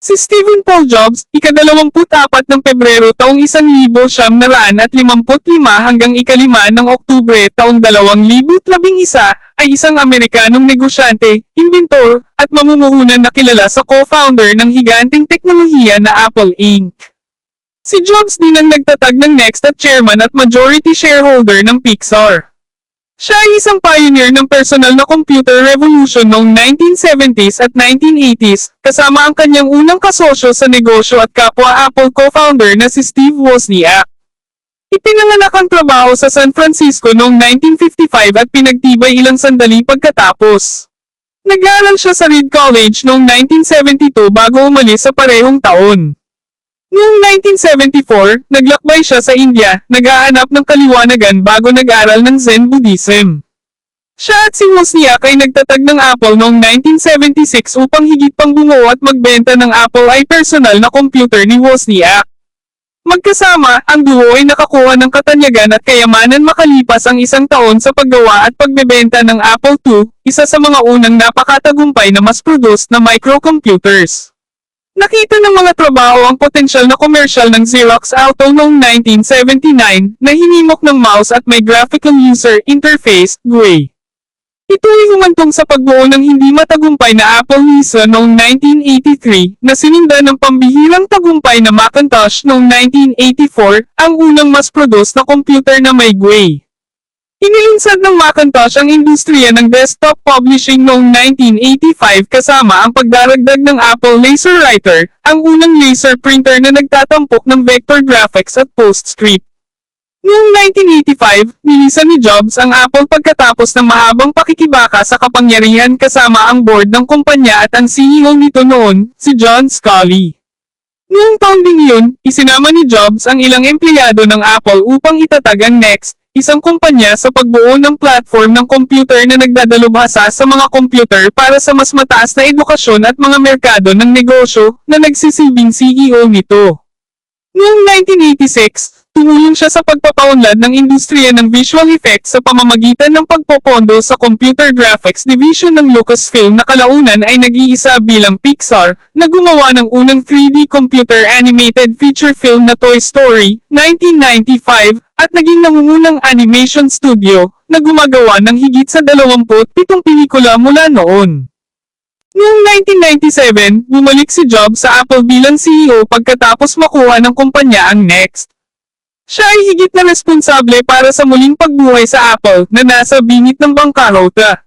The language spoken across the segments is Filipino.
Si Stephen Paul Jobs, ikadalawamput-apat ng Pebrero taong 1955 hanggang ikalima ng Oktubre taong 2011 ay isang Amerikanong negosyante, inventor, at mamumuhunan na kilala sa co-founder ng higanting teknolohiya na Apple Inc. Si Jobs din ang nagtatag ng Next at chairman at majority shareholder ng Pixar. Siya ay isang pioneer ng personal na computer revolution noong 1970s at 1980s, kasama ang kanyang unang kasosyo sa negosyo at kapwa Apple co-founder na si Steve Wozniak. Ipinanganak ang trabaho sa San Francisco noong 1955 at pinagtibay ilang sandali pagkatapos. Nag-aaral siya sa Reed College noong 1972 bago umalis sa parehong taon. Noong 1974, naglakbay siya sa India, naghahanap ng kaliwanagan bago nag-aral ng Zen Buddhism. Siya at si Wozniak ay nagtatag ng Apple noong 1976 upang higit pang bumuo at magbenta ng Apple ay personal na computer ni Wozniak. Magkasama, ang duo ay nakakuha ng katanyagan at kayamanan makalipas ang isang taon sa paggawa at pagbebenta ng Apple II, isa sa mga unang napakatagumpay na mass-produced na microcomputers. Nakita ng mga trabaho ang potensyal na komersyal ng Xerox Alto noong 1979 na hinimok ng mouse at may graphical user interface, GUI. Ito ay humantong sa pagbuo ng hindi matagumpay na Apple Lisa noong 1983 na sininda ng pambihirang tagumpay na Macintosh noong 1984, ang unang mass-produced na computer na may GUI. Inilunsad ng Macintosh ang industriya ng desktop publishing noong 1985 kasama ang pagdaragdag ng Apple Laser Writer, ang unang laser printer na nagtatampok ng vector graphics at PostScript. Noong 1985, nilisan ni Jobs ang Apple pagkatapos ng mahabang pakikibaka sa kapangyarihan kasama ang board ng kumpanya at ang CEO nito noon, si John Scully. Noong taon ding yun, isinama ni Jobs ang ilang empleyado ng Apple upang itatag ang Next, isang kumpanya sa pagbuo ng platform ng computer na nagdadalubhasa sa mga computer para sa mas mataas na edukasyon at mga merkado ng negosyo na nagsisilbing CEO nito. Noong 1986, tumulong siya sa pagpapaunlad ng industriya ng visual effects sa pamamagitan ng pagpopondo sa Computer Graphics Division ng Lucasfilm na kalaunan ay nag-iisa bilang Pixar, na gumawa ng unang 3D computer animated feature film na Toy Story, 1995, at naging nangungunang animation studio, na gumagawa ng higit sa 27 pelikula mula noon. Noong 1997, bumalik si Jobs sa Apple bilang CEO pagkatapos makuha ng kumpanya ang Next. Siya ay higit na responsable para sa muling pagbuhay sa Apple na nasa bingit ng bangkarota.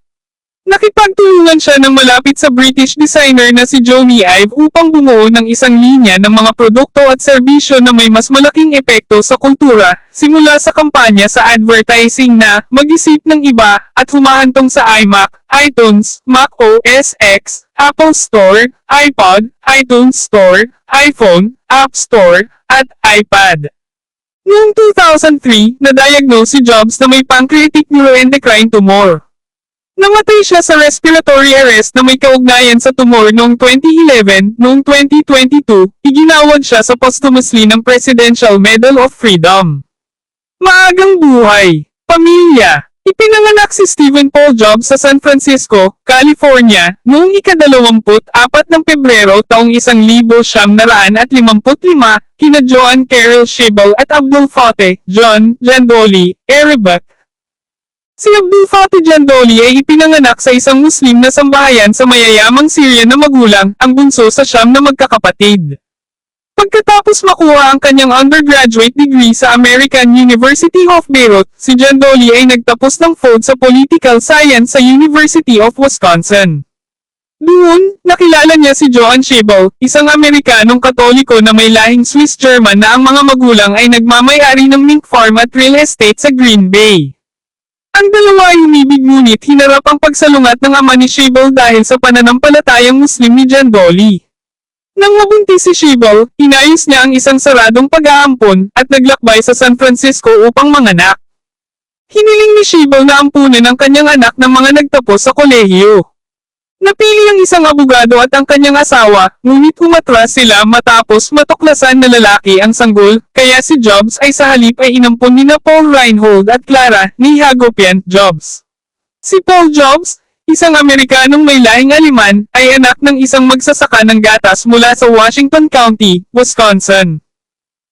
Nakipagtulungan siya ng malapit sa British designer na si Jony Ive upang bumuo ng isang linya ng mga produkto at serbisyo na may mas malaking epekto sa kultura, simula sa kampanya sa advertising na mag-isip ng iba at humahantong sa iMac, iTunes, Mac OS X, Apple Store, iPod, iTunes Store, iPhone, App Store, at iPad. Noong 2003, na-diagnose si Jobs na may pancreatic neuroendocrine tumor. Namatay siya sa respiratory arrest na may kaugnayan sa tumor noong 2011. Noong 2022, iginawad siya sa posthumously ng Presidential Medal of Freedom. Maagang buhay. Pamilya. Ipinanganak si Stephen Paul Jobs sa San Francisco, California, noong ikadalawamput-apat ng Pebrero taong 1955, kina Joan Carol Shibal at Abdul Fateh, John, Jandoli, Erebak, Si Abdul Fatih Jandoli ay ipinanganak sa isang Muslim na sambahayan sa mayayamang Syria na magulang, ang bunso sa siyam na magkakapatid. Pagkatapos makuha ang kanyang undergraduate degree sa American University of Beirut, si Jandoli ay nagtapos ng FOD sa Political Science sa University of Wisconsin. Doon, nakilala niya si Joan Schiebel, isang Amerikanong katoliko na may lahing Swiss-German na ang mga magulang ay nagmamayari ng mink farm at real estate sa Green Bay. Ang dalawa ay umibig ngunit hinarap ang pagsalungat ng ama ni Schiebel dahil sa pananampalatayang Muslim ni John Dolly. Nang mabuntis si Schiebel, inayos niya ang isang saradong pag-aampon at naglakbay sa San Francisco upang manganak. Hiniling ni Schiebel na ampunan ang kanyang anak ng mga nagtapos sa kolehiyo. Napili ang isang abogado at ang kanyang asawa, ngunit umatras sila matapos matuklasan na lalaki ang sanggol, kaya si Jobs ay sa halip ay inampon ni na Paul Reinhold at Clara ni Hagopian Jobs. Si Paul Jobs, isang Amerikanong may lahing aliman, ay anak ng isang magsasaka ng gatas mula sa Washington County, Wisconsin.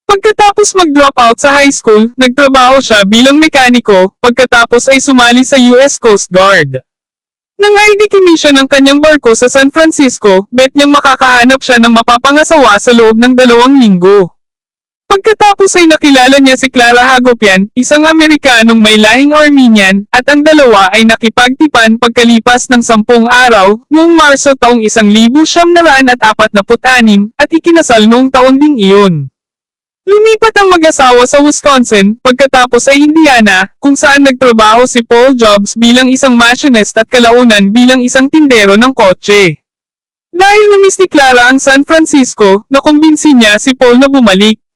Pagkatapos mag-drop out sa high school, nagtrabaho siya bilang mekaniko, pagkatapos ay sumali sa US Coast Guard. Nang ID siya ng kanyang barko sa San Francisco, bet niyang makakahanap siya ng mapapangasawa sa loob ng dalawang linggo. Pagkatapos ay nakilala niya si Clara Hagopian, isang Amerikanong may lahing Armenian, at ang dalawa ay nakipagtipan pagkalipas ng sampung araw, noong Marso taong 1946 at ikinasal noong taon ding iyon. Lumipat ang mag-asawa sa Wisconsin, pagkatapos ay Indiana, kung saan nagtrabaho si Paul Jobs bilang isang machinist at kalaunan bilang isang tindero ng kotse. Dahil namiss ni Clara ang San Francisco, nakumbinsi niya si Paul na bumalik.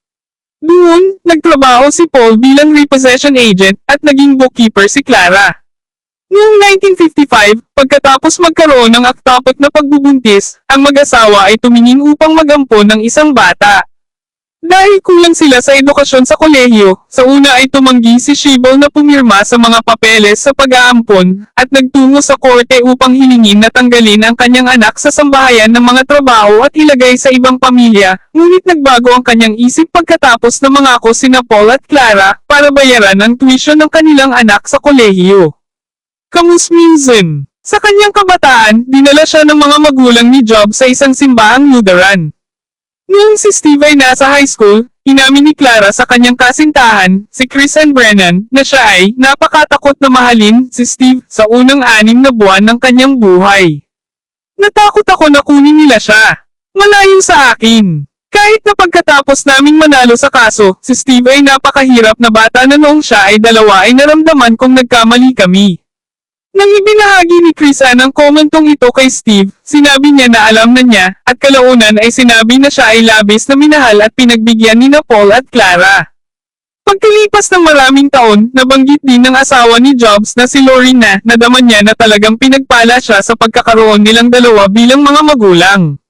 Doon, nagtrabaho si Paul bilang repossession agent at naging bookkeeper si Clara. Noong 1955, pagkatapos magkaroon ng aktapot na pagbubuntis, ang mag-asawa ay tumingin upang magampon ng isang bata. Dahil kulang sila sa edukasyon sa kolehiyo, sa una ay tumanggi si Shibol na pumirma sa mga papeles sa pag-aampon, at nagtungo sa korte upang hilingin na tanggalin ang kanyang anak sa sambahayan ng mga trabaho at ilagay sa ibang pamilya, ngunit nagbago ang kanyang isip pagkatapos na mangako sina Paul at Clara, para bayaran ang tuition ng kanilang anak sa kolehiyo. Kamusminzen Sa kanyang kabataan, dinala siya ng mga magulang ni Job sa isang simbahang Lutheran. Noong si Steve ay nasa high school, inamin ni Clara sa kanyang kasintahan, si Chris and Brennan, na siya ay napakatakot na mahalin si Steve sa unang anim na buwan ng kanyang buhay. Natakot ako na kunin nila siya. Malayo sa akin. Kahit na pagkatapos naming manalo sa kaso, si Steve ay napakahirap na bata na noong siya ay dalawa ay naramdaman kong nagkamali kami. Nang ibinahagi ni Chris ang komentong ito kay Steve, sinabi niya na alam na niya, at kalaunan ay sinabi na siya ay labis na minahal at pinagbigyan ni na Paul at Clara. Pagkalipas ng maraming taon, nabanggit din ng asawa ni Jobs na si Lori na nadaman niya na talagang pinagpala siya sa pagkakaroon nilang dalawa bilang mga magulang.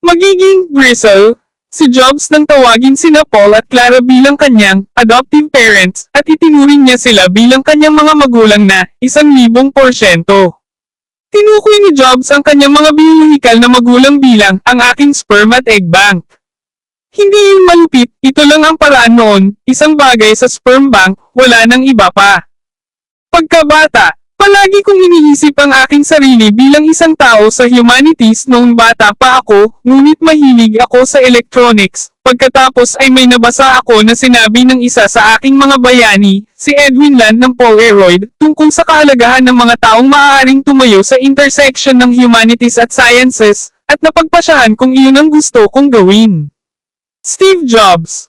Magiging bristle, Si Jobs nang tawagin sina Paul at Clara bilang kanyang adoptive parents at itinuring niya sila bilang kanyang mga magulang na isang libong porsyento. Tinukoy ni Jobs ang kanyang mga biyolohikal na magulang bilang ang aking sperm at egg bank. Hindi yung malupit, ito lang ang paraan noon, isang bagay sa sperm bank, wala nang iba pa. Pagkabata, Palagi kong iniisip ang aking sarili bilang isang tao sa humanities noong bata pa ako, ngunit mahilig ako sa electronics. Pagkatapos ay may nabasa ako na sinabi ng isa sa aking mga bayani, si Edwin Land ng Polaroid, tungkol sa kahalagahan ng mga taong maaaring tumayo sa intersection ng humanities at sciences, at napagpasyahan kung iyon ang gusto kong gawin. Steve Jobs